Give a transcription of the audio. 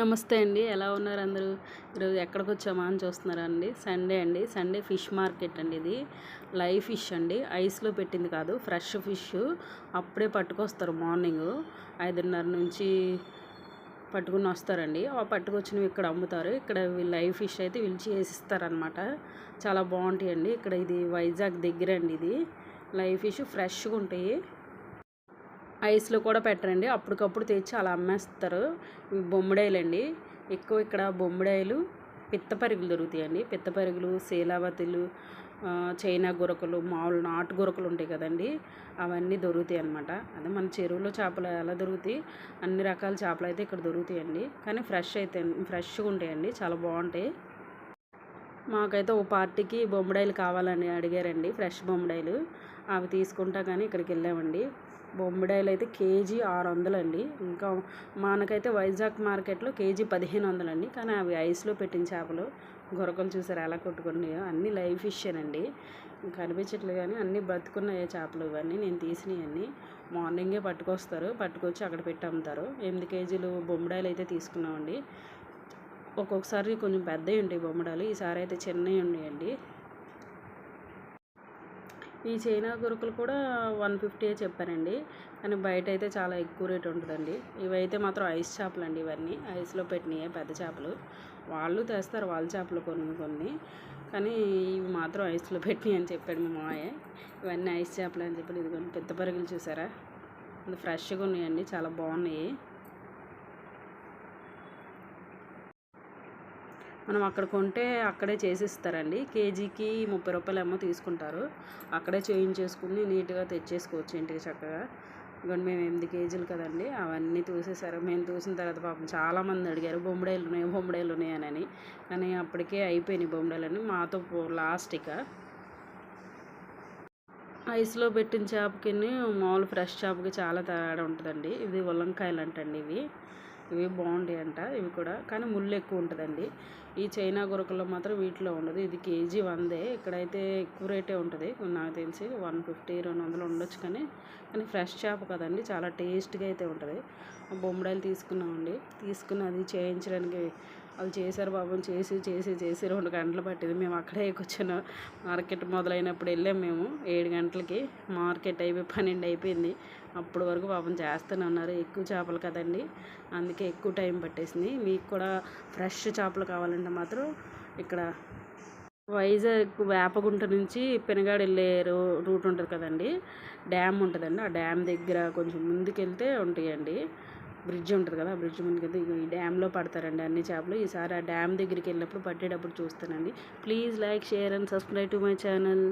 నమస్తే అండి. ఎలా ఉన్నారు అందరూ? ఈరోజు ఎక్కడికి వచ్చామా అని చూస్తున్నారా అండి? సండే అండి. సండే ఫిష్ మార్కెట్ అండి ఇది. లైవ్ ఫిష్ అండి. ఐస్లో పెట్టింది కాదు. Fresh fish. అప్పుడే పట్టుకొస్తారు మార్నింగ్. ఐదున్నర నుంచి పట్టుకుని వస్తారండి. ఆ పట్టుకొచ్చినవి ఇక్కడ అమ్ముతారు. ఇక్కడ లైవ్ ఫిష్ అయితే వీళ్ళు చేసిస్తారనమాట చాలా బాగుంటాయండి. ఇక్కడ ఇది వైజాగ్ దగ్గర అండి ఇది. లైవ్ ఫిష్ ఫ్రెష్గా ఉంటాయి. ఐస్లో కూడా పెట్టరండి. అప్పటికప్పుడు తెచ్చి అలా అమ్మేస్తారు. ఇవి అండి ఎక్కువ ఇక్కడ బొమ్మిడాయిలు పిత్తపరుగులు దొరుకుతాయండి. పిత్తపరుగులు శీలావతులు చైనా గురకలు మామూలు నాటు గురకలు ఉంటాయి కదండి. అవన్నీ దొరుకుతాయి అనమాట అదే మన చెరువులో చేపలు ఎలా దొరుకుతాయి? అన్ని రకాల చేపలు అయితే ఇక్కడ దొరుకుతాయండి. కానీ ఫ్రెష్ అయితే ఫ్రెష్గా ఉంటాయండి. చాలా బాగుంటాయి. మాకైతే ఓ పార్టీకి బొమ్మడాయిలు కావాలని అడిగారండి. ఫ్రెష్ బొమ్మడాయిలు. అవి తీసుకుంటా కానీ ఇక్కడికి వెళ్ళామండి. బొమ్మిడాయిలు అయితే కేజీ ఆరు వందలండి. ఇంకా మనకైతే వైజాగ్ మార్కెట్లో కేజీ పదిహేను వందలండి. కానీ అవి ఐస్లో పెట్టిన చేపలు గొరకలు చూసారు ఎలా కొట్టుకున్నాయో? అన్నీ లైవ్ ఫిషేనండి కనిపించట్లేదు కానీ అన్నీ బతుకున్నాయో చేపలు ఇవన్నీ. నేను తీసినవన్నీ మార్నింగే పట్టుకొస్తారు. పట్టుకొచ్చి అక్కడ పెట్టి అమ్ముతారు. ఎనిమిది కేజీలు బొమ్మిడాయిలు అయితే తీసుకున్నామండి. ఒక్కొక్కసారి కొంచెం పెద్దవి ఉంటాయి బొమ్మడాలు ఈసారి అయితే చిన్నవి ఉన్నాయండి. ఈ చైనా గురుకులు కూడా వన్ ఫిఫ్టీయే చెప్పారండి కానీ బయట అయితే చాలా ఎక్కువ రేట్ ఉంటుందండి. ఇవైతే మాత్రం ఐస్ చేపలు అండి ఇవన్నీ. ఐస్లో పెట్టినాయి పెద్ద చేపలు. వాళ్ళు తెస్తారు వాళ్ళ చేపలు కొన్ని కొన్ని. కానీ ఇవి మాత్రం ఐస్లో పెట్టినాయి అని చెప్పాడు మా మాయ ఇవన్నీ ఐస్ చేపలు అని చెప్పి కొన్ని పెద్ద పరుగులు చూసారా? ఫ్రెష్గా ఉన్నాయండి చాలా బాగున్నాయి. మనం అక్కడ కొంటే అక్కడే చేసిస్తారండి. కేజీకి ముప్పై రూపాయలు ఏమో తీసుకుంటారు. అక్కడే చేయించేసుకుని నీట్గా తెచ్చేసుకోవచ్చు ఇంటికి చక్కగా. ఇవ్వండి మేము ఎనిమిది కేజీలు కదండి అవన్నీ చూసేసారు మేము చూసిన తర్వాత పాపం చాలామంది అడిగారు బొమ్మడాయిలు ఉన్నాయి బొమ్మడాయిలు ఉన్నాయని కానీ అప్పటికే అయిపోయినాయి బొమ్మడాయిలని మాతో లాస్ట్ ఇక. ఐస్లో పెట్టిన చేపకి మామూలు ఫ్రెష్ చేపకి చాలా తేడా ఉంటుందండి. ఇది ఉల్లంకాయలు అంటండి ఇవి. ఇవి బాగుంటాయి అంట ఇవి కూడా. కానీ ముళ్ళు ఎక్కువ ఉంటుందండి. ఈ చైనా గురకల్లో మాత్రం వీటిలో ఉండదు. ఇది కేజీ వందే. ఇక్కడైతే ఎక్కువ రేటే ఉంటుంది. నాకు తెలిసి వన్ ఫిఫ్టీ రెండు వందలు ఉండొచ్చు కానీ కానీ ఫ్రెష్ చేప కదండి. చాలా టేస్ట్గా అయితే ఉంటుంది. బొమ్మడాయిలు తీసుకున్నామండి. తీసుకుని అది చేయించడానికి వాళ్ళు చేశారు బాబు చేసి చేసి చేసి రెండు గంటలు పట్టింది. మేము అక్కడే కూర్చున్న. మార్కెట్ మొదలైనప్పుడు వెళ్ళాం మేము. ఏడు గంటలకి మార్కెట్ అయిపోయి పన్నెండు అయిపోయింది. అప్పటి వరకు పాపం చేస్తూనే ఉన్నారు. ఎక్కువ చేపలు కదండి. అందుకే ఎక్కువ టైం పట్టేసింది. మీకు కూడా ఫ్రెష్ చేపలు కావాలంటే మాత్రం ఇక్కడ వైజాగ్ వేపగుంట నుంచి పెనగాడు వెళ్ళే రూ రూట్ ఉంటుంది కదండి. డ్యామ్ ఉంటుందండి. ఆ డ్యామ్ దగ్గర కొంచెం ముందుకెళ్తే ఉంటాయండి. బ్రిడ్జ్ ఉంటుంది కదా ఆ బ్రిడ్జ్ ముందుకు ఈ డ్యామ్లో పడతారండి అన్ని చేపలు. ఈసారి ఆ డ్యామ్ దగ్గరికి వెళ్ళినప్పుడు పట్టేటప్పుడు చూస్తానండి. Please like share and subscribe to my channel.